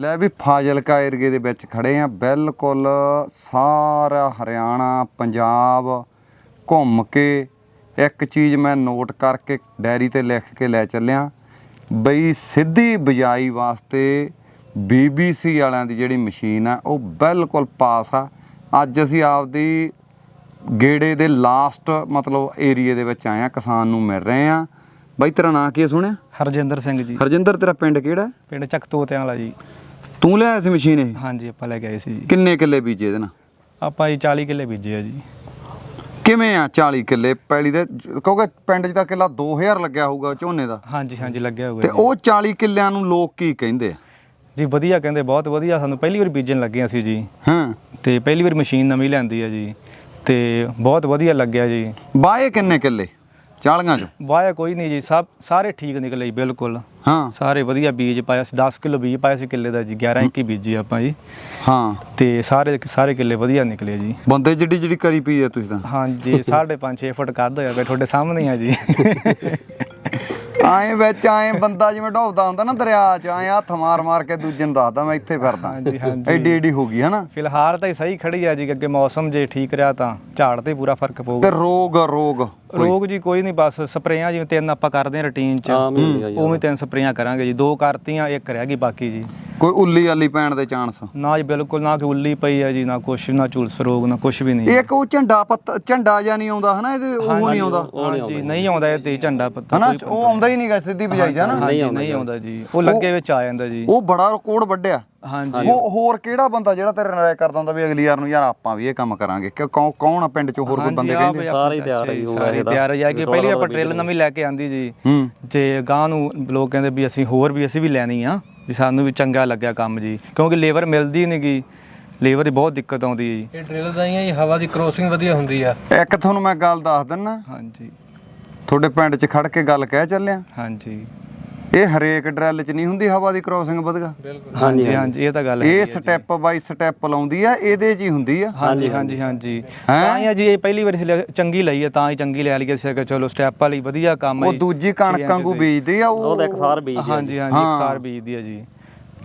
ਲੈ ਵੀ ਫਾਜ਼ਿਲਕਾ ਏਰੀਏ ਦੇ ਵਿੱਚ ਖੜੇ ਆ। ਬਿਲਕੁਲ ਸਾਰਾ ਹਰਿਆਣਾ ਪੰਜਾਬ ਘੁੰਮ ਕੇ ਇੱਕ ਚੀਜ਼ ਮੈਂ ਨੋਟ ਕਰਕੇ ਡਾਇਰੀ ਤੇ ਲਿਖ ਕੇ ਲੈ ਚੱਲਿਆ। ਬਈ ਸਿੱਧੀ ਬਜਾਈ ਵਾਸਤੇ BBC ਵਾਲਿਆਂ ਦੀ ਜਿਹੜੀ ਮਸ਼ੀਨ ਆ ਉਹ ਬਿਲਕੁਲ ਪਾਸ ਆ। ਅੱਜ ਅਸੀਂ ਆਪਦੀ ਗੇੜੇ ਦੇ ਲਾਸਟ ਮਤਲਬ ਏਰੀਏ ਦੇ ਵਿੱਚ ਆਏ ਆ ਕਿਸਾਨ ਨੂੰ ਮਿਲ ਰਹੇ ਆ। ਬਈ ਤੇਰਾ ਨਾਂ ਕੀ ਸੁਣਿਆ ਹਰਜਿੰਦਰ ਸਿੰਘ ਜੀ। ਹਰਜਿੰਦਰ ਤੇਰਾ ਪਿੰਡ ਕਿਹੜਾ? ਪਿੰਡ ਚੱਕ ਤੋਤਿਆਂ ਵਾਲਾ ਜੀ। ਤੂੰ ਲਿਆਇਆ ਸੀ ਮਸ਼ੀਨ ਇਹ? ਹਾਂਜੀ ਆਪਾਂ ਲੈ ਕੇ ਆਏ ਸੀ ਜੀ। ਕਿੰਨੇ ਕਿੱਲੇ ਬੀਜੇ ਇਹਦੇ ਨਾਲ? ਆਪਾਂ ਜੀ 40 ਕਿੱਲੇ ਬੀਜੇ ਆ ਜੀ। ਕਿਵੇਂ ਆ 40 ਕਿੱਲੇ? ਪੈਲੀ ਦੇ ਕਿਉਂਕਿ ਪਿੰਡ 'ਚ ਤਾਂ ਕਿੱਲਾ 2000 ਲੱਗਿਆ ਹੋਊਗਾ ਝੋਨੇ ਦਾ। ਹਾਂਜੀ ਹਾਂਜੀ ਲੱਗਿਆ ਹੋਇਆ ਤੇ ਜੀ। ਉਹ 40 ਕਿੱਲਿਆਂ ਨੂੰ ਲੋਕ ਕੀ ਕਹਿੰਦੇ ਆ? ਜੀ ਵਧੀਆ ਕਹਿੰਦੇ ਬਹੁਤ ਵਧੀਆ। ਸਾਨੂੰ ਪਹਿਲੀ ਵਾਰ ਬੀਜਣ ਲੱਗੇ ਅਸੀਂ ਜੀ। ਹਾਂ। ਤੇ ਪਹਿਲੀ ਵਾਰ ਮਸ਼ੀਨ ਨਵੀਂ ਲੈਂਦੀ ਆ ਜੀ। ਤੇ ਬਹੁਤ ਵਧੀਆ ਲੱਗਿਆ ਜੀ। ਬਾਏ ਕਿੰਨੇ ਕਿੱਲੇ? 40 'ਚ? ਵਾਇਆ ਕੋਈ ਨਹੀਂ ਜੀ ਸਭ ਸਾਰੇ ਠੀਕ ਨਿਕਲੇ ਜੀ ਬਿਲਕੁਲ। ਹਾਂ। ਸਾਰੇ ਵਧੀਆ ਬੀਜ ਪਾਇਆ ਸੀ 10 ਕਿਲੋ ਬੀਜ ਪਾਇਆ ਸੀ ਕਿੱਲੇ ਦਾ ਜੀ 11 21 ਬੀਜੀ ਆਪਾਂ ਜੀ। ਹਾਂ। ਤੇ ਸਾਰੇ ਸਾਰੇ ਕਿੱਲੇ ਵਧੀਆ ਨਿਕਲੇ ਜੀ। ਬੰਦੇ ਜਿੱਡੀ ਜਿਹੜੀ ਕਰੀ ਪਈ ਆ ਤੁਸੀਂ ਤਾਂ। ਹਾਂਜੀ 5.5 6 ਫੁੱਟ ਕੱਦ ਹੋਇਆ ਬਈ ਤੁਹਾਡੇ ਸਾਹਮਣੇ ਹੀ ਆ ਜੀ। ਆਏ ਵਿੱਚ ਆਏ ਬੰਦਾ ਜਿਵੇਂ ਢੋਬਦਾ ਹੁੰਦਾ ਨਾ ਦਰਿਆ 'ਚ ਆਏ ਹੱਥ ਮਾਰ ਮਾਰ ਕੇ ਦੂਜੇ ਨੂੰ ਦੱਸਦਾ ਮੈਂ ਇੱਥੇ ਫਿਰਦਾ। ਹਾਂਜੀ ਹਾਂਜੀ। ਐਡੀ ਐਡੀ ਹੋ ਗਈ ਹਨਾ? ਫਿਲਹਾਲ ਤਾਂ ਇਹ ਸਹੀ ਖੜੀ ਆ ਜੀ ਅੱਗੇ ਮੌਸਮ ਜੇ ਠੀਕ ਰਿਹਾ ਤਾਂ ਝਾੜ ਤੇ ਪੂਰਾ ਫ਼ਰਕ ਤੇ ਪਊਗਾ ਰੋਗ। ਰੋਗ ਰੋਗ ਜੀ ਕੋਈ ਨਹੀਂ ਬਸ ਸਪਰੇਆਂ ਜਿਵੇਂ ਤਿੰਨ ਆਪਾਂ ਕਰਦੇ ਹਾਂ ਰੁਟੀਨ ਚ। ਉਵੇਂ ਤਿੰਨ ਸਪਰੇਆਂ ਕਰਾਂਗੇ ਜੀ। ਦੋ ਕਰਤੀਆਂ ਇੱਕ ਰਹਿ ਗਈ ਬਾਕੀ ਜੀ। ਕੋਈ ਉੱਲੀ ਆਲੀ ਪੈਣ ਦੇ ਚਾਂਸ? ਨਾ ਜੀ ਬਿਲਕੁਲ ਨਾ ਕਿ ਉੱਲੀ ਪਈ ਆ ਜੀ ਨਾ ਕੁਛ ਨਾ ਝੁਲਸ ਰੋਗ ਨਾ ਕੁਛ ਵੀ ਨਹੀਂ। ਇੱਕ ਉਹ ਝੰਡਾ ਪੱਤਾ ਝੰਡਾ ਜਾਂ ਨਹੀਂ ਆਉਂਦਾ ਹਨਾ ਇਹਦੇ ਉਹ ਨਹੀਂ ਆਉਂਦਾ? ਹਾਂਜੀ ਨਹੀਂ ਆਉਂਦਾ ਇਹ ਤੇ ਝੰਡਾ ਪੱਤਾ ਹਨਾ ਉਹ ਆਉਂਦਾ ਹੀ ਨਹੀਂਗਾ ਸਿੱਧੀ ਬਜਾਈ ਜਾ ਨਾ ਹਾਂਜੀ ਨਹੀਂ ਆਉਂਦਾ ਜੀ ਉਹ ਲੱਗੇ ਵਿੱਚ ਆ ਜਾਂਦਾ ਜੀ। ਉਹ ਬੜਾ ਰਿਕਾਰਡ ਵੱਡਿਆ ਹਾਂਜੀ। ਉਹ ਹੋਰ ਕਿਹੜਾ ਬੰਦਾ ਜਿਹੜਾ ਤੇਰੇ ਨਾਲ ਕਰਦਾ ਹੁੰਦਾ ਵੀ ਅਗਲੀ ਯਾਰ ਨੂੰ ਯਾਰ ਆਪਾਂ ਵੀ ਇਹ ਕੰਮ ਕਰਾਂਗੇ ਕਿ ਕੌਣ ਕੌਣ ਆ ਪਿੰਡ 'ਚ ਹੋਰ ਕੋਈ ਬੰਦੇ ਕਹਿੰਦੇ? ਸਾਰੇ ਤਿਆਰ ਹੈ ਸਾਰੇ ਤਿਆਰ ਹੈ ਕਿ ਪਹਿਲੀ ਆਪਾਂ ਟ੍ਰੇਲ ਨਵੀਂ ਲੈ ਕੇ ਆਂਦੀ ਜੀ। ਹੂੰ। ਜੇ ਗਾਂ ਨੂੰ ਲੋਕ ਕਹਿੰਦੇ ਵੀ ਅਸੀਂ ਹੋਰ ਵੀ ਅਸੀਂ ਵੀ ਲੈਣੀ ਆ। ਵੀ ਸਾਨੂੰ ਵੀ ਚੰਗਾ ਲੱਗਿਆ ਕੰਮ ਜੀ ਕਿਉਂਕਿ ਲੇਬਰ ਮਿਲਦੀ ਨਹੀਂਗੀ ਲੇਬਰ ਦੀ ਬਹੁਤ ਦਿੱਕਤ ਆਉਂਦੀ ਹੈ ਜੀ। ਇਹ ਡਰਿਲ ਦਾ ਹੀ ਆ ਜੀ ਹਵਾ ਦੀ ਕ੍ਰੋਸਿੰਗ ਵਧੀਆ ਹੁੰਦੀ ਆ। ਇੱਕ ਤੁਹਾਨੂੰ ਮੈਂ ਗੱਲ ਦੱਸ ਦਿੰਨਾ। ਹਾਂਜੀ। ਤੁਹਾਡੇ ਪਿੰਡ 'ਚ ਖੜ ਕੇ ਗੱਲ ਕਹਿ ਚੱਲਿਆ। ਹਾਂਜੀ। ਇਹ ਹਰੇਕ ਡਰੈਲ 'ਚ ਨਹੀਂ ਹੁੰਦੀ ਹਵਾ ਦੀ ਕ੍ਰੋਸਿੰਗ ਵਧਗਾ ਹਾਂਜੀ ਹਾਂਜੀ। ਇਹ ਤਾਂ ਗੱਲ ਹੈ ਇਹ ਸਟੈਪ ਬਾਈ ਸਟੈਪ ਲਾਉਂਦੀ ਆ ਇਹਦੇ 'ਚ ਹੀ ਹੁੰਦੀ ਆ। ਹਾਂਜੀ ਹਾਂਜੀ ਹਾਂਜੀ ਹੈਂ? ਤਾਂ ਹੀ ਆ ਜੀ ਇਹ ਪਹਿਲੀ ਵਾਰ ਅਸੀਂ ਚੰਗੀ ਲਈ ਹੈ ਤਾਂ ਹੀ ਚੰਗੀ ਲੈ ਲਈ ਸੀ ਕਿ ਚਲੋ ਸਟੈਪ ਵਾਲੀ ਵਧੀਆ ਕੰਮ ਹੈ ਉਹ। ਦੂਜੀ ਕਣਕ ਵਾਂਗੂ ਬੀਜਦੀ ਆ ਉਹ ਹਾਂਜੀ ਹਾਂਜੀ ਇਕਸਾਰ ਬੀਜਦੀ ਹੈ ਜੀ।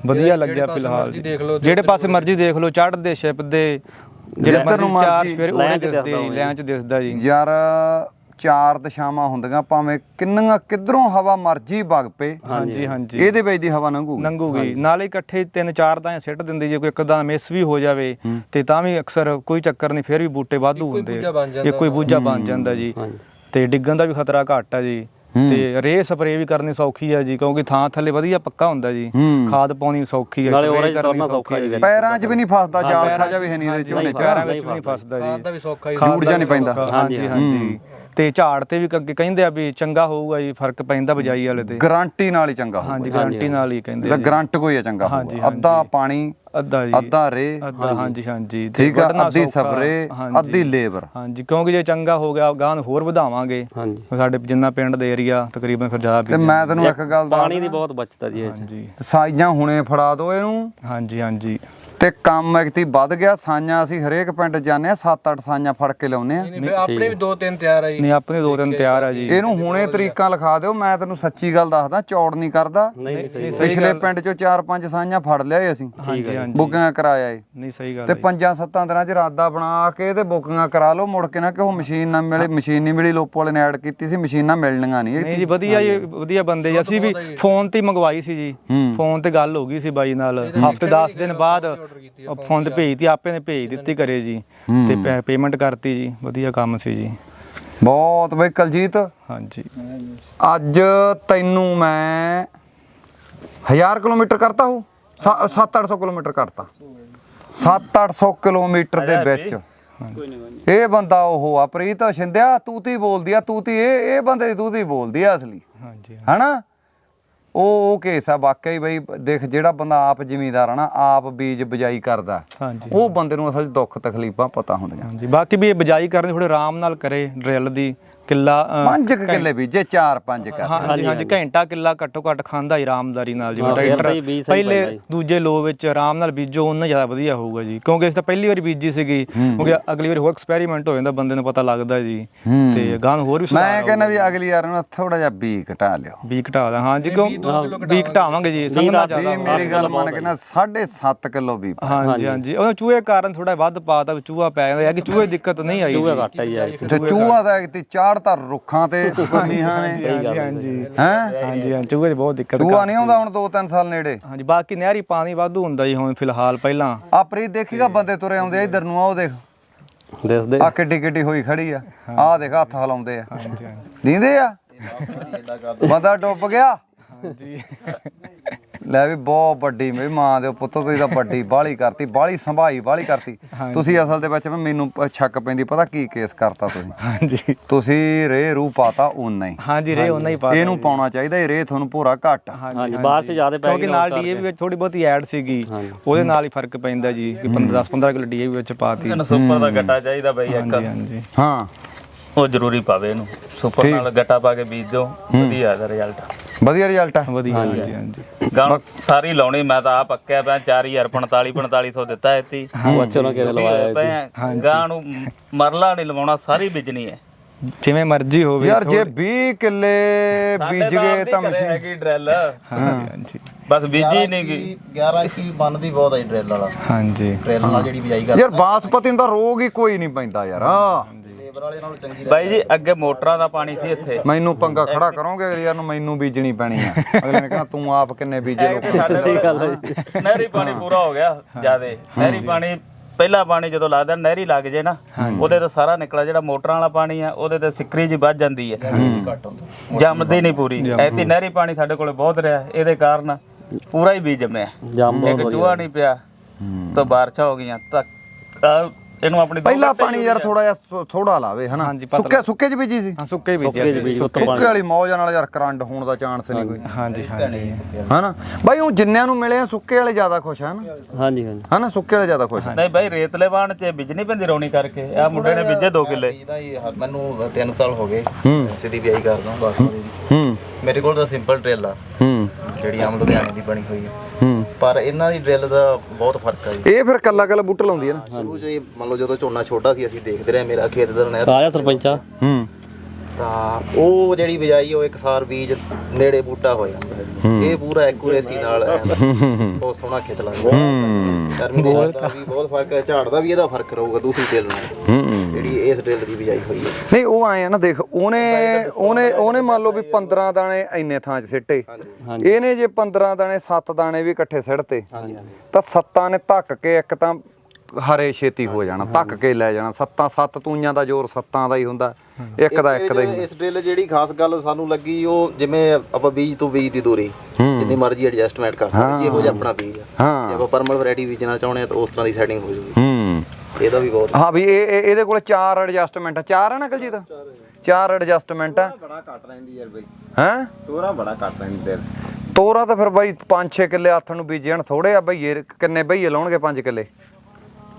ਵਧੀਆ ਲੱਗਿਆ ਫਿਲਹਾਲ ਜਿਹੜੇ ਪਾਸੇ ਮਰਜ਼ੀ ਦੇਖ ਲਓ ਚੜ੍ਹਦੇ ਛਿਪਦੇ ਜਿਹੜੇ ਨੂੰ ਮਰਜ਼ੀ ਚਾਰ ਫਿਰ ਉਹਨੇ ਦਿਸਦੇ ਲੈਂ ਚ ਦਿਸਦਾ ਜੀ। ਯਾਰ ਚਾਰ ਦਿਸ਼ਾਵਾਂ ਹੁੰਦੀਆਂ ਭਾਵੇਂ ਕਿੰਨੀਆਂ ਕਿਧਰੋਂ ਹਵਾ ਮਰਜ਼ੀ ਵਗ ਪਏ ਹਾਂਜੀ ਹਾਂਜੀ। ਇਹਦੇ ਵਿੱਚ ਦੀ ਹਵਾ ਲੰਘੂਗੀ। ਨੰਗੂਗੀ ਨਾਲੇ ਇਕੱਠੇ ਤਿੰਨ ਚਾਰ ਤਾਂ ਸਿੱਟ ਦਿੰਦੇ ਜੇ ਕੋਈ ਇੱਕਦਮ ਮਿਸ ਵੀ ਹੋ ਜਾਵੇ ਤੇ ਤਾਂ ਵੀ ਅਕਸਰ ਕੋਈ ਚੱਕਰ ਨਹੀਂ ਫਿਰ ਵੀ ਬੂਟੇ ਵਾਧੂ ਹੁੰਦੇ ਇਹ ਕੋਈ ਬੂਝਾ ਬਣ ਜਾਂਦਾ ਜੀ। ਤੇ ਡਿੱਗਣ ਦਾ ਵੀ ਖਤਰਾ ਘੱਟ ਆ ਜੀ। ਤੇ ਰੇ ਸਪਰੇ ਵੀ ਕਰਨੀ ਸੌਖੀ ਆ ਜੀ ਕਿਉਂਕਿ ਥਾਂ ਥੱਲੇ ਵਧੀਆ ਪੱਕਾ ਹੁੰਦਾ ਜੀ। ਖਾਦ ਪਾਉਣੀ ਸੌਖੀ ਆ ਸਪਰੇ ਕਰਨੀ ਸੌਖੀ ਆ ਜੀ। ਪੈਰਾਂ 'ਚ ਵੀ ਨਹੀਂ ਫਸਦਾ ਜਾਲ ਖਾ ਜਾਵੇ ਹੈ ਨਹੀਂ ਇਹਦੇ ਝੋਨੇ 'ਚ ਪੈਰਾਂ ਵਿੱਚ ਵੀ ਨਹੀਂ ਫਸਦਾ ਜੀ ਦਾ ਵੀ ਸੌਖਾ ਹੀ ਜੂੜ ਜਾ ਨਹੀਂ ਪੈਂਦਾ। ਹਾਂਜੀ ਹਾਂਜੀ ਤੇ ਝਾੜ ਤੇ ਵੀ ਅੱਗੇ ਕਹਿੰਦੇ ਆ ਵੀ ਚੰਗਾ ਹੋਊਗਾ ਜੀ ਫ਼ਰਕ ਪੈਂਦਾ ਬਜਾਈ ਵਾਲੇ ਤੇ। ਗਾਰੰਟੀ ਨਾਲ ਹੀ ਚੰਗਾ ਹੋਊਗਾ। ਹਾਂਜੀ ਗਾਰੰਟੀ ਨਾਲ ਹੀ ਕਹਿੰਦੇ ਇਹਦਾ ਗਰੰਟ ਕੋਈ ਆ ਚੰਗਾ ਹੋਊਗਾ। ਅੱਧਾ ਪਾਣੀ ਅੱਧਾ ਜੀ। ਅੱਧਾ ਰੇ। ਅੱਧਾ ਹਾਂਜੀ। ਹਾਂਜੀ ਤੇ ਠੀਕ ਆ ਅੱਧੀ ਸਪਰੇ। ਅੱਧੀ ਲੇਬਰ। ਹਾਂਜੀ ਕਿਉਂਕਿ ਜੇ ਚੰਗਾ ਹੋ ਗਿਆ ਗਾਂ ਨੂੰ ਹੋਰ ਵਧਾਵਾਂਗੇ। ਹਾਂਜੀ। ਸਾਡੇ ਜਿੰਨਾ ਪਿੰਡ ਦੇ ਏਰੀਆ ਤਕਰੀਬਨ ਫਿਰ ਜ਼ਿਆਦਾ ਤੇ ਮੈਂ ਤੈਨੂੰ ਇੱਕ ਗੱਲ ਦੱਸ ਪਾਣੀ ਦੀ ਬਹੁਤ ਬਚਤ ਹੈ ਜੀ। ਹਾਂਜੀ। ਸਾਈਆਂ ਹੁਣੇ ਫੜਾ ਦੋ ਇਹਨੂੰ। ਹਾਂਜੀ ਹਾਂਜੀ। ਤੇ ਕੰਮ ਐਕਤੀ ਵੱਧ ਗਿਆ ਸਾਈਆਂ ਅਸੀਂ ਹਰੇਕ ਪਿੰਡ ਜਾਂਦੇ ਆ 7-8 ਸਾਈਆਂ ਫੜ ਕੇ ਲਾਉਨੇ ਆ ਨਹੀਂ ਆਪਣੇ ਵੀ ਦੋ ਤਿੰਨ ਤਿਆਰ ਆ ਜੀ। ਨਹੀਂ ਆਪਣੇ ਦੋ ਤਿੰਨ ਤਿਆਰ ਆ ਜੀ ਇਹਨੂੰ ਹੁਣੇ ਤਰੀਕਾਂ ਲਿਖਾ ਦਿਓ ਮੈਂ ਤੈਨੂੰ ਸੱਚੀ ਗੱਲ ਦੱਸਦਾ ਚੌੜ ਨਹੀਂ ਕਰਦਾ। ਨਹੀਂ ਨਹੀਂ ਸਹੀ ਪਿਛਲੇ ਪਿੰਡ ਚੋਂ 4-5 ਸਾਈਆਂ ਫੜ ਲਿਆਏ ਅਸੀਂ। ਹਾਂਜੀ ਹਾਂਜੀ। ਬੁਕਿੰਗਾਂ ਕਰਾਇਆ ਏ। ਨਹੀਂ ਸਹੀ ਗੱਲ ਤੇ ਹੈ। ਪੰਜਾਂ ਸੱਤਾਂ ਦਿਨਾਂ ਚ ਇਰਾਦਾ ਬਣਾ ਕੇ ਤੇ ਬੁਕਿੰਗਾਂ ਕਰਾ ਲਓ ਮੁੜ ਕੇ ਨਾ ਕਿ ਉਹ ਮਸ਼ੀਨ ਨਾ ਮਿਲੇ ਮਸ਼ੀਨ ਨਹੀਂ ਮਿਲੀ ਲੋਪੋ ਵਾਲੇ ਨੇ ਐਡ ਕੀਤੀ ਸੀ ਮਸ਼ੀਨਾਂ ਮਿਲਣੀਆਂ ਨਹੀਂ। ਨਹੀਂ ਜੀ ਵਧੀਆ ਜੀ ਵਧੀਆ ਬੰਦੇ ਅਸੀਂ ਵੀ ਫੋਨ ਤੇ ਹੀ ਮੰਗਵਾਈ ਸੀ ਜੀ। ਹੂੰ। ਫੋਨ ਤੇ ਗੱਲ ਹੋ ਗਈ ਸੀ ਬਾਈ ਨਾਲ। ਹਫ਼ਤੇ 10 ਦਿਨ ਬਾਅਦ ਫੋਨ ਤੇ ਭੇਜਤੀ ਆਪੇ ਨੇ ਭੇਜ ਦਿੱਤੀ ਕਰੇ ਜੀ। ਤੇ ਪੇਮੈਂਟ ਕਰਤੀ ਜੀ ਵਧੀਆ ਕੰਮ ਸੀ ਜੀ। ਬਹੁਤ ਬਈ ਕਲਜੀਤ। ਹਾਂਜੀ। ਅੱਜ ਤੈਨੂੰ ਮੈਂ 1000 ਕਿਲੋਮੀਟਰ ਕਰਤਾ ਹੋ? 7-800 ਕਿਲੋਮੀਟਰ ਕਰਤਾ। 7-800 ਕਿਲੋਮੀਟਰ ਦੇ ਵਿੱਚ। ਇਹ ਬੰਦਾ ਉਹ ਆ ਪ੍ਰੀਤ ਸ਼ਿੰਦਿਆ ਤੂੰ ਤੀ ਬੋਲਦੀ ਆ ਤੂੰ ਤੀ ਇਹ ਇਹ ਬੰਦੇ ਦੀ ਤੂੰ ਤੀ ਬੋਲਦੀ ਆ ਅਸਲੀ। ਹਾਂਜੀ। ਹਨਾ? ਉਹ ਉਹ ਕੇਸ ਆ ਵਾਕਈ ਬਈ ਦੇਖ ਜਿਹੜਾ ਬੰਦਾ ਆਪ ਜ਼ਿਮੀਂਦਾਰ ਆ ਨਾ ਆਪ ਬੀਜ ਬਜਾਈ ਕਰਦਾ। ਹਾਂਜੀ। ਉਹ ਬੰਦੇ ਨੂੰ ਅਸਲ 'ਚ ਦੁੱਖ ਤਕਲੀਫਾਂ ਪਤਾ ਹੁੰਦੀਆਂ। ਹਾਂਜੀ ਬਾਕੀ ਵੀ ਇਹ ਬਜਾਈ ਕਰਨੀ ਥੋੜੇ ਆਰਾਮ ਨਾਲ ਕਰੇ ਡਰਿਲ ਦੀ। ਕਿੱਲਾ ਪੰਜ ਕੁ ਕਿੱਲੇ ਬੀਜੇ 4-5 ਕਰ ਹਾਂਜੀ ਹਾਂਜੀ ਘੰਟਾ ਕਿੱਲਾ ਘੱਟੋ ਘੱਟ ਖਾਂਦਾ ਹੀ ਆਰਾਮਦਾਰੀ ਨਾਲ ਜੀ ਟਰੈਕਟਰ ਪਹਿਲੇ ਜੀ। ਦੂਜੇ ਲੋ ਵਿੱਚ ਆਰਾਮ ਨਾਲ ਬੀਜੋ ਉਹਨਾਂ ਜ਼ਿਆਦਾ ਵਧੀਆ ਹੋਊਗਾ ਜੀ। ਕਿਉਂਕਿ ਇਸ ਤਾਂ ਪਹਿਲੀ ਵਾਰੀ ਬੀਜੀ ਸੀਗੀ ਕਿਉਂਕਿ ਅਗਲੀ ਵਾਰੀ ਹੋਰ ਐਕਸਪੈਰੀਮੈਂਟ ਹੋ ਜਾਂਦਾ ਬੰਦੇ ਨੂੰ ਪਤਾ ਲੱਗਦਾ ਜੀ। ਹੂੰ। ਤੇ ਗਾਂ ਹੋਰ ਵੀ ਮੈਂ ਕਹਿੰਦਾ ਵੀ ਅਗਲੀ ਵਾਰ ਨੂੰ ਥੋੜਾ ਜਿਹਾ ਬੀ ਘਟਾ ਲਿਓ। ਬੀ ਘਟਾ ਦਾ ਹਾਂਜੀ ਕਿਉਂ? ਬੀ ਘਟਾਵਾਂਗੇ। ਜੀ ਵੀ ਜ਼ਿਆਦਾ ਮੇਰੀ ਗੱਲ ਮੰਨ ਕੇ ਨਾ 7.5 ਕਿਲੋ ਬੀ ਹਾਂਜੀ ਹਾਂਜੀ। ਉਹ ਚੂਹੇ ਕਾਰਨ ਥੋੜਾ ਵੱਧ ਪਾਤਾ ਚੂਹਾ ਪੈ ਜਾਂਦਾ ਹੈ ਕਿ ਚੂਹੇ ਦਿੱਕਤ ਨਹੀਂ ਆਈ ਚੂਹਾ ਜੀ। ਘੱਟ ਹੀ ਆ ਤੇ ਚੂਹਾ ਦਾ ਤੇ ਚਾੜ ਧਰ ਰੁੱਖਾਂ ਤੇ ਮੀਹਾਂ ਨੇ। ਹਾਂਜੀ ਹਾਂਜੀ ਹੈ? ਹਾਂਜੀ ਹਾਂ ਚੂਹੇ ਦੀ ਬਹੁਤ ਦਿੱਕਤ ਚੂਹਾ ਨਹੀਂ ਆਉਂਦਾ ਹੁਣ 2-3 ਸਾਲ ਨੇੜੇ? ਹਾਂਜੀ ਬਾਕੀ ਨਹਿਰੀ ਪਾਣੀ ਵਾਧੂ ਹੁੰਦਾ ਜੀ ਹੁਣ ਫਿਲਹਾਲ ਪਹਿਲਾਂ। ਆ ਪ੍ਰੀਤ ਦੇਖੀਗਾ ਬੰਦੇ ਤੁਰੇ ਆਉਂਦੇ ਆ? ਇਧਰ ਨੂੰ ਆ ਉਹ ਦੇਖ। ਦੇਖਦੇ। ਆ ਕਿੱਡੀ ਕਿੱਡੀ ਹੋਈ ਖੜੀ ਆ। ਆ ਦੇਖ ਹੱਥ ਹਲਾਉਂਦੇ ਆ। ਹਾਂਜੀ ਦੀਂਦੇ ਆ। ਬੰਦਾ ਡੁੱਬ ਗਿਆ। ਹਾਂਜੀ। ਲੈ ਵੀ ਬਹੁਤ ਵੱਡੀ ਮੇਰੀ ਮਾਂ ਦੇ ਪੁੱਤ ਤੁਸੀਂ ਤਾਂ ਵੱਡੀ ਬਾਲੀ ਕਰਤੀ ਬਾਲੀ ਸੰਭਾਈ ਬਾਲੀ ਕਰਤੀ। ਤੁਸੀਂ ਅਸਲ ਦੇ ਵਿੱਚ ਮੈਨੂੰ ਸ਼ੱਕ ਪੈਂਦੀ ਪਤਾ ਕੀ ਕੇਸ ਕਰਤਾ ਤੁਸੀਂ? ਹਾਂਜੀ। ਤੁਸੀਂ ਰੇ ਰੂ ਪਾਤਾ ਉਨਾ ਹੀ। ਹਾਂਜੀ ਰੇ ਉਹਨਾਂ ਹੀ ਪਾ ਇਹਨੂੰ ਪਾਉਣਾ ਚਾਹੀਦਾ ਇਹ ਰੇ ਤੁਹਾਨੂੰ ਪੂਰਾ ਘੱਟ। ਹਾਂਜੀ ਬਾਹਰ ਸੇ ਜ਼ਿਆਦਾ ਪੈ ਕਿਉਂਕਿ ਨਾਲ ਡੀਏਵੀ ਵਿੱਚ ਥੋੜੀ ਬਹੁਤੀ ਐਡ ਸੀਗੀ ਉਹਦੇ ਨਾਲ ਹੀ ਫ਼ਰਕ ਪੈਂਦਾ ਜੀ ਕਿ 15 10 15 ਕਿਲੋ ਡੀਏਵੀ ਵਿੱਚ ਪਾਤੀ। ਸੁਪਰ ਦਾ ਗੱਟਾ ਚਾਹੀਦਾ ਬਈ ਇੱਕ। ਹਾਂਜੀ ਹਾਂਜੀ। ਹਾਂ। ਉਹ ਜ਼ਰੂਰੀ ਪਾਵੇ ਇਹਨੂੰ। ਸੁਪਰ ਨਾਲ ਗੱਟਾ ਪਾ ਕੇ ਬੀਜ ਦਿਓ। ਵਧੀਆ ਦਾ ਰਿਜ਼ਲਟ ਵਧੀਆ ਰਿਜ਼ਲਟ ਆ। ਵਧੀਆ ਹਾਂਜੀ। ਹਾਂਜੀ ਗਾਂ ਸਾਰੀ ਲਾਉਣੀ ਮੈਂ ਤਾਂ ਆ ਪੱਕਿਆ ਪਿਆ 4000 45 4500 ਦਿੱਤਾ ਇੱਥੇ ਲਵਾਇਆ ਗਾਂ ਨੂੰ ਮਰਲਾ ਨਹੀਂ ਲਵਾਉਣਾ ਸਾਰੀ ਬੀਜਣੀ ਹੈ। ਜਿਵੇਂ ਮਰਜ਼ੀ ਹੋਵੇ ਯਾਰ ਜੇ 20 ਕਿੱਲੇ ਬੀਜ ਗਏ ਤਾਂ ਮਸ਼ੀਨ ਹੈਗੀ ਡਰਿਲ। ਹਾਂਜੀ ਹਾਂਜੀ। ਬਸ ਬੀਜੀ ਨਹੀਂ ਗਈ 11 21 ਬੰਨਦੀ ਬਹੁਤ ਹੈ ਡਰਿਲ ਵਾਲਾ। ਹਾਂਜੀ। ਡਰਿਲ ਨਾਲ ਜਿਹੜੀ ਬਿਜਾਈ ਕਰ ਯਾਰ ਬਾਸਪਤੀ ਦਾ ਰੋਗ ਹੀ ਕੋਈ ਨਹੀਂ ਪੈਂਦਾ ਯਾਰ। ਲੇਬਰ ਵਾਲੇ ਨਾਲ ਚੰਗੀ ਬਾਈ ਜੀ ਅੱਗੇ ਮੋਟਰਾਂ ਦਾ ਪਾਣੀ ਸੀ ਇੱਥੇ। ਮੈਨੂੰ ਪੰਗਾ ਖੜਾ ਕਰੋਗੇ ਯਾਰ ਨੂੰ ਮੈਨੂੰ ਬੀਜਣੀ ਪੈਣੀ ਆ। ਅਗਲੇ ਨੇ ਕਹਿਣਾ ਤੂੰ ਆਪ ਕਿੰਨੇ ਬੀਜੇ ਲੋਕ ਸਾਡੇ ਕੋਲ ਨਹਿਰੀ ਪਾਣੀ ਪੂਰਾ ਹੋ ਗਿਆ ਜਿਆਦੇ। ਨਹਿਰੀ ਪਾਣੀ ਪਹਿਲਾ ਪਾਣੀ ਜਦੋਂ ਲੱਗਦਾ ਨਹਿਰੀ ਲੱਗ ਜੇ ਨਾ ਉਹਦੇ ਤੋਂ ਸਾਰਾ ਨਿਕਲਾ ਜਿਹੜਾ ਮੋਟਰਾਂ ਵਾਲਾ ਪਾਣੀ ਆ ਉਹਦੇ ਤੇ ਸਿੱਕਰੀ ਜੀ ਵੱਧ ਜਾਂਦੀ ਹੈ। ਜੰਮਦੀ ਨਹੀਂ ਪੂਰੀ। ਐਤੀ ਨਹਿਰੀ ਪਾਣੀ ਸਾਡੇ ਕੋਲੇ ਬਹੁਤ ਰਿਹਾ। ਇਹਦੇ ਕਾਰਨ ਪੂਰਾ ਹੀ ਬੀਜ ਜੰਮਿਆ। ਜੰਮ ਇੱਕ ਚੂਹਾ ਨਹੀਂ ਪਿਆ। ਤਾਂ ਬਾਰਿਸ਼ਾਂ ਹੋ ਗਈਆਂ ਤਾਂ ਇਹਨੂੰ ਆਪਣੀ ਦੋ ਪਹਿਲਾ ਪਾਣੀ ਯਾਰ ਥੋੜਾ ਜਿਹਾ ਥੋੜਾ ਲਾਵੇ ਹਨਾ। ਸੁੱਕੇ ਸੁੱਕੇ ਚ ਬੀਜੀ ਸੀ। ਹਾਂ ਸੁੱਕੇ ਸੀ। ਸੁੱਕੇ ਵਾਲੀ। ਮੌਜ ਨਾਲ ਯਾਰ ਕਰੰਟ ਹੋਣ ਦਾ ਚਾਂਸ ਨਹੀਂ ਕੋਈ। ਹਾਂਜੀ ਹਾਂਜੀ। ਹਨਾ? ਬਾਈ ਉਹ ਜਿੰਨਿਆਂ ਨੂੰ ਮਿਲੇ ਆ ਸੁੱਕੇ ਵਾਲੇ ਜ਼ਿਆਦਾ ਖੁਸ਼ ਹਨ? ਹਾਂਜੀ ਹਾਂਜੀ। ਹਨਾ? ਸੁੱਕੇ ਵਾਲੇ ਜ਼ਿਆਦਾ ਖੁਸ਼ ਆ। ਨਹੀਂ ਬਾਈ ਰੇਤਲੇ ਬਾਣ ਚ ਬਿਜਣੀ ਪੈਂਦੀ ਰੌਣੀ ਕਰਕੇ। ਆ ਮੁੰਡੇ ਨੇ ਬੀਜੇ 2 ਕਿੱਲੇ। ਮੈਨੂੰ 3 ਸਾਲ ਹੋ ਗਏ ਸਿੱਧੀ ਬਿਜਾਈ ਕਰਦਾ ਬਾਸਮਤੀ ਦੀ ਹੂੰ ਮੇਰੇ ਕੋਲ ਤਾਂ ਸਿੰਪਲ ਡਰਿਲ ਆ। ਹੂੰ। ਜਿਹੜੀ ਆਮ ਲੁਧਿਆਣੇ ਦੀ ਬਣੀ ਹੋਈ ਹੂੰ ਪਰ ਇਹਨਾਂ ਦੀ ਡਰਿਲ ਦਾ ਬਹੁਤ ਫ਼ਰਕ ਆ ਜੀ। ਇਹ ਫਿਰ ਕੱਲਾ ਕੱਲਾ ਬੂਟਾ ਲਾਉਂਦੀ ਹੈ ਨਾ? ਸ਼ੁਰੂ 'ਚ ਇਹ ਮੰਨ ਲਓ ਜਦੋਂ ਝੋਨਾ ਛੋਟਾ ਸੀ ਅਸੀਂ ਦੇਖਦੇ ਰਹੇ ਮੇਰਾ ਖੇਤ ਦਾ ਨਹਿਰ। ਆਇਆ ਸਰਪੰਚਾ। ਹੂੰ। ਤਾਂ ਉਹ ਜਿਹੜੀ ਬਿਜਾਈ ਉਹ ਇੱਕਸਾਰ ਬੀਜ ਨੇੜੇ ਬੂਟਾ ਹੋ ਜਾਂਦਾ ਹੈ। ਇਹ ਪੂਰਾ ਐਕੂਰੇਸੀ ਨਾਲ ਐਂ ਬਹੁਤ ਸੋਹਣਾ ਖੇਤ ਲੱਗਦਾ ਗਰਮੀ ਦੇ ਹਾਲਾਤਾਂ ਦਾ ਵੀ ਬਹੁਤ ਫ਼ਰਕ ਹੈ। ਝਾੜ ਦਾ ਵੀ ਇਹਦਾ ਫ਼ਰਕ ਰਹੂਗਾ ਦੂਸਰੀ ਡਰਿਲ ਨਾਲ। ਹੂੰ। ਜਿਹੜੀ ਇਸ ਡਰਿਲ ਦੀ ਬਿਜਾਈ ਹੋਈ ਹੈ। ਨਹੀਂ ਉਹ ਆਏ ਆ ਨਾ ਦੇਖ ਉਹਨੇ ਉਹਨੇ ਉਹਨੇ ਮੰਨ ਲਓ ਵੀ 15 ਦਾਣੇ ਇੰਨੇ ਥਾਂ 'ਚ ਸਿੱਟੇ। ਇਹਨੇ ਜੇ 15 ਦਾਣੇ 7 ਦਾਣੇ ਵੀ ਇਕੱਠੇ ਸਿੱਟਤੇ ਹਾਂਜੀ ਹਾਂਜੀ। ਤਾਂ ਸੱਤਾਂ ਨੇ ਧੱਕ ਕੇ ਇੱਕ ਤਾਂ ਹਰੇ ਛੇਤੀ ਹੋ ਜਾਣਾ ਧੱਕ ਕੇ ਲੈ ਜਾਣਾ। ਸੱਤਾਂ ਸੱਤ ਤੂਈਆਂ ਦਾ ਜ਼ੋਰ ਸੱਤਾਂ ਦਾ ਹੀ ਹੁੰਦਾ। ਇੱਕ ਦਾ ਇੱਕ ਦਾ ਹੀ ਇਸ ਡਰਿਲ ਜਿਹੜੀ ਖਾਸ ਗੱਲ ਸਾਨੂੰ ਲੱਗੀ ਉਹ ਜਿਵੇਂ ਆਪਾਂ ਬੀਜ ਤੋਂ ਬੀਜ ਦੀ ਦੂਰੀ ਜਿੰਨੀ ਮਰਜ਼ੀ ਐਡਜਸਟਮੈਂਟ ਕਰ ਸਕਦੇ ਇਹੋ ਜਿਹਾ ਆਪਣਾ ਬੀਜ ਆ। ਜੇ ਆਪਾਂ ਪਰਮਲ ਵੈਰਾਈਟੀ ਬੀਜਣਾ ਚਾਹੁੰਦੇ ਆ ਤਾਂ ਉਸ ਤਰ੍ਹਾਂ ਦੀ ਸੈਟਿੰਗ ਹੋ ਜੂਗੀ ਹੂੰ। ਇਹਦਾ ਵੀ ਬਹੁਤ ਹਾਂ ਵੀ ਇਹ ਇਹ- ਇਹਦੇ ਕੋਲ ਚਾਰ ਐਡਜਸਟਮੈਂਟ ਆ। ਚਾਰ ਆ ਨਾ ਕਲਜੀਤ? ਚਾਰ ਐਡਜਸਟਮੈਂਟ ਆ। ਬੜਾ ਘੱਟ ਰਹਿੰਦੀ ਯਾਰ ਬਈ। ਹੈ? ਤੋਰਾ ਬੜਾ ਘੱਟ ਰਹਿੰਦੀ ਤੇਰੇ। ਤੋਰਾ ਤਾਂ ਫਿਰ ਬਾਈ 5-6 ਕਿੱਲੇ ਹੱਥ ਨੂੰ ਬੀਜਣ ਥੋੜੇ ਆ ਬਈਏ ਕਿੰਨੇ ਬਈਏ ਲਾਉਣਗੇ 5 ਕਿੱਲੇ?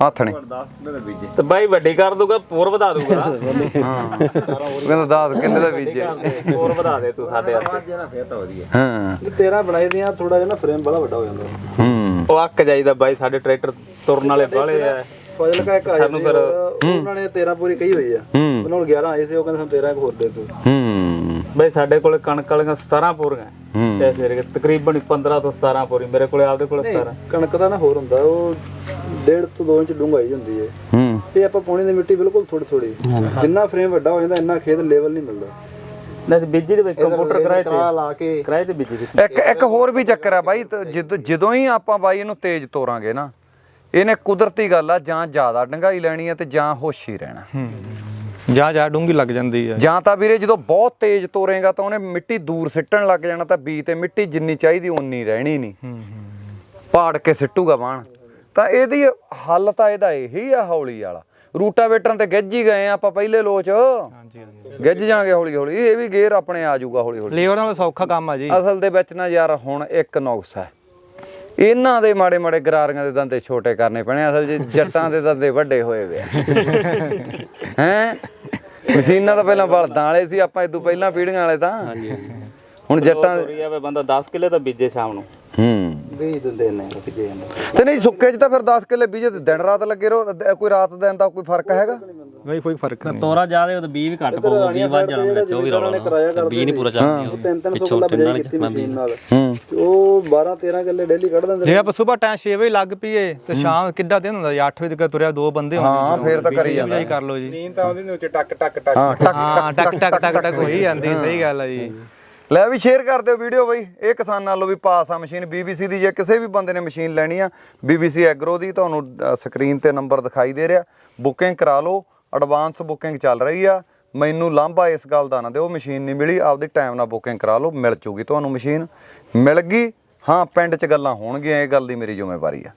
ਹੱਥ ਨੇ। 10 ਕਿਲੋ ਦੇ ਬੀਜੇ ਤੇ ਬਾਈ ਵੱਡੀ ਕਰ ਦੂਗਾ ਪੂਰ ਵਧਾ ਦੂਗਾ। ਹਾਂ। ਕਹਿੰਦਾ 10 ਕਿੱਲੇ ਦਾ ਬੀਜੇ ਪੂਰ ਵਧਾ ਦੇ ਤੂੰ ਸਾਡੇ ਵਾਸਤੇ ਅੱਜ ਨਾ ਫੇਰ ਤਾਂ ਵਧੀਆ ਹਾਂ। 13 ਬਣਾਏ ਦੇ ਆ ਥੋੜਾ ਜਿਹਾ ਨਾ ਫਰੇਮ ਬੜਾ ਵੱਡਾ ਹੋ ਜਾਂਦਾ। ਹੂੰ। ਉਹ ਅੱਕ ਜਾਈਦਾ ਬਾਈ ਸਾਡੇ ਟਰੈਕਟਰ ਤੁਰਨ ਵਾਲੇ ਬਾਲੇ ਆ। ਫਜ਼ਲ ਕਾ ਇੱਕ ਆਏ ਸਾਨੂੰ ਫਿਰ ਉਹਨਾਂ ਨੇ 13 ਪੂਰੀ ਕਹੀ ਹੋਈ ਆ। ਉਹਨਾਂ ਨੂੰ 11 ਆਏ ਸੀ ਉਹ ਕਹਿੰਦੇ ਸਾਨੂੰ 13 ਹੋਰ ਦੇ ਦਿਓ। ਹੂੰ। ਬਾਈ ਸਾਡੇ ਕੋਲੇ ਕਣਕ ਵਾਲੀਆਂ 17 ਪੂਰੀਆਂ। ਹੂੰ। ਤੇ ਤਕਰੀਬਨ 15 ਤੋਂ 17 ਪੂਰੀ ਮੇਰੇ ਕੋਲੇ ਆਪਦੇ ਕੋਲੇ 17 ਕਣਕ ਦਾ ਨਾ ਹੋਰ ਹੁੰਦਾ ਉਹ ਡੇਢ ਤੋਂ 2 ਇੰਚ ਡੂੰਘਾਈ ਹੁੰਦੀ ਹੈ ਹੂੰ। ਤੇ ਆਪਾਂ ਪਾਉਣੀ ਦੀ ਮਿੱਟੀ ਬਿਲਕੁਲ ਥੋੜੀ ਥੋੜੀ ਜਿੰਨਾ ਫਰੇਮ ਵੱਡਾ ਹੋ ਜਾਂਦਾ ਇੰਨਾ ਖੇਤ ਲੈਵਲ ਨਹੀਂ ਮਿਲਦਾ। ਨਹੀਂ ਬੀਜੀ ਦੇ ਵਿੱਚ ਕੰਪਿਊਟਰ ਕਿਰਾਏ ਤੇ। ਲਾ ਕੇ ਕਿਰਾਏ ਤੇ ਬੀਜੀ ਦੀ ਇੱਕ ਇੱਕ ਹੋਰ ਵੀ ਚੱਕਰ ਆ ਬਾਈ ਤੇ ਜਿੱਦ- ਜਦੋਂ ਹੀ ਆਪਾਂ ਬਾਈ ਇਹਨੂੰ ਤੇਜ਼ ਤੋਰਾਂਗੇ ਨਾ ਇਹਨੇ ਕੁਦਰਤੀ ਗੱਲ ਆ ਜਾਂ ਜ਼ਿਆਦਾ ਡੰਗਾਈ ਲੈਣੀ ਆ ਤੇ ਜਾਂ ਹੋਸ਼ੀ ਰਹਿਣਾ। ਜਾ ਜਾ ਡੂੰਗੀ ਲੱਗ ਜਾਂਦੀ ਹੈ ਜਾਂ ਤਾਂ ਵੀਰੇ ਜਦੋਂ ਬਹੁਤ ਤੇਜ਼ ਤੋਰੇਗਾ ਤਾਂ ਉਹਨੇ ਮਿੱਟੀ ਦੂਰ ਸਿੱਟਣ ਲੱਗ ਜਾਣਾ ਤਾਂ ਬੀ ਤੇ ਮਿੱਟੀ ਜਿੰਨੀ ਚਾਹੀਦੀ ਉਨੀ ਰਹਿਣੀ ਨਹੀਂ। ਪਾੜ ਕੇ ਸਿੱਟੂਗਾ ਬਾਣ। ਤਾਂ ਇਹਦੀ ਹੱਲ ਤਾਂ ਇਹਦਾ ਇਹੀ ਆ ਹੌਲੀ ਵਾਲਾ। ਰੂਟਾਵੇਟਰਾਂ ਤੇ ਗਿੱਜ ਹੀ ਗਏ ਆਪਾਂ ਪਹਿਲੇ ਲੋਚ। ਹਾਂਜੀ ਹਾਂਜੀ। ਗਿੱਜ ਜਾਾਂਗੇ ਹੌਲੀ ਹੌਲੀ। ਇਹ ਵੀ ਗੇਅਰ ਆਪਣੇ ਆ ਜਾਊਗਾ ਹੌਲੀ ਹੌਲੀ। ਲੇਬਰ ਨਾਲ ਸੌਖਾ ਕੰਮ ਆ ਜੀ। ਅਸਲ ਦੇ ਵਿੱਚ ਨਾ ਯਾਰ ਹੁਣ ਇੱਕ ਨੁਕਸ ਹੈ ਇਹਨਾਂ ਦੇ ਮਾੜੇ ਮਾੜੇ ਗਰਾਰੀਆਂ ਦੇ ਦੰਦੇ ਛੋਟੇ ਕਰਨੇ ਪੈਣੇ ਅਸਲ 'ਚ ਜੱਟਾਂ ਦੇ ਦੰਦੇ ਵੱਡੇ ਹੋਏ ਵੇ ਹੈ? ਮਸ਼ੀਨਾਂ ਤਾਂ ਪਹਿਲਾਂ ਬਲਦਾਂ ਵਾਲੇ ਸੀ ਆਪਾਂ ਇਦੋਂ ਪਹਿਲਾਂ ਪੀੜੀਆਂ ਵਾਲੇ ਤਾਂ। ਹੁਣ ਜੱਟਾਂ ਤੋਰੀ ਆਵੇ ਬੰਦਾ 10 ਕਿੱਲੇ ਤਾਂ ਬੀਜੇ ਸ਼ਾਮ ਨੂੰ। ਹੂੰ। ਬੀਜ ਦਿੰਦੇ ਨੇ ਜਾਂਦੇ ਤੇ ਨਹੀਂ ਸੁੱਕੇ 'ਚ ਤਾਂ ਫਿਰ 10 ਕਿੱਲੇ ਬੀਜੇ ਤੇ ਦਿਨ ਰਾਤ ਲੱਗੇ ਰਹੋ ਕੋਈ ਰਾਤ ਦਿਨ ਦਾ ਕੋਈ ਫ਼ਰਕ ਹੈਗਾ? ਬਈ ਕੋਈ ਫ਼ਰਕ ਨਹੀਂ ਤੋਰਾ ਜ਼ਿਆਦੇ ਉਹ 20 ਵੀ ਘੱਟ ਪਊਗਾ 20 ਵੱਧ ਜਾਣਾ ਵਿੱਚ ਉਹ ਵੀ ਰੌਲਾ ਕਿਰਾਇਆ ਨਾ 20 ਨਹੀਂ ਪੂਰਾ ਚੱਲਦੀ ਉਹ ਤਿੰਨ ਤਿੰਨ ਸੌ ਕਿੱਲਾ ਬਜਾਈ ਕੀਤੀ ਮਸ਼ੀਨ ਨਾਲ। ਹੂੰ। ਤੇ ਉਹ 12 13 ਕਿੱਲੇ ਡੇਲੀ ਕੱਢ ਦਿੰਦੇ ਜੇ ਆਪਾਂ ਸਵੇਰ ਟਾਈਮ 6 ਵਜੇ ਲੱਗ ਪਈਏ ਤੇ ਸ਼ਾਮ ਕਿੱਡਾ ਦਿਨ ਹੁੰਦਾ? ਜੀ 8 ਵਜੇ ਤੱਕ ਤੁਰਿਆ ਦੋ ਬੰਦੇ ਹੋਣਗੇ ਹਾਂ ਫੇਰ ਤਾਂ ਕਰੀ ਜਾਂਦਾ। ਕਰ ਲਓ ਜੀ। ਤਾਂ ਉਹਦੇ ਵਿੱਚ ਟਕ ਟਕ ਟਕ। ਹਾਂ ਟਕ ਟਕ ਟਕ ਟਕ ਟਕ ਹੋਈ ਜਾਂਦੀ ਸਹੀ ਗੱਲ ਹੈ ਜੀ। ਲੈ ਵੀ ਸ਼ੇਅਰ ਕਰ ਦਿਓ ਵੀਡੀਓ ਬਈ। ਇਹ ਕਿਸਾਨਾਂ ਨਾਲੋਂ ਵੀ ਪਾਸ ਆ ਮਸ਼ੀਨ। BBC ਦੀ ਜੇ ਕਿਸੇ ਵੀ ਬੰਦੇ ਨੇ ਮਸ਼ੀਨ ਲੈਣੀ ਆ BBC ਐਗਰੋ ਦੀ ਤੁਹਾਨੂੰ ਸਕਰੀਨ ਤੇ ਨੰਬਰ ਦਿਖਾਈ ਦੇ ਰਿਹਾ। ਬੁਕਿੰਗ ਕਰਾ ਲਓ। ਐਡਵਾਂਸ ਬੁਕਿੰਗ ਚੱਲ ਰਹੀ ਆ। ਮੈਨੂੰ ਲਾਂਭਾ ਇਸ ਗੱਲ ਦਾ ਨਾ ਦਿਓ, ਮਸ਼ੀਨ ਨਹੀਂ ਮਿਲੀ, ਆਪਦੇ ਟਾਈਮ ਨਾਲ ਬੁਕਿੰਗ ਕਰਾ ਲਓ, ਮਿਲ ਜੂਗੀ ਤੁਹਾਨੂੰ ਮਸ਼ੀਨ। ਮਿਲ ਗਈ, ਹਾਂ, ਪਿੰਡ 'ਚ ਗੱਲਾਂ ਹੋਣਗੀਆਂ, ਇਹ ਗੱਲ ਦੀ ਮੇਰੀ ਜ਼ਿੰਮੇਵਾਰੀ ਆ।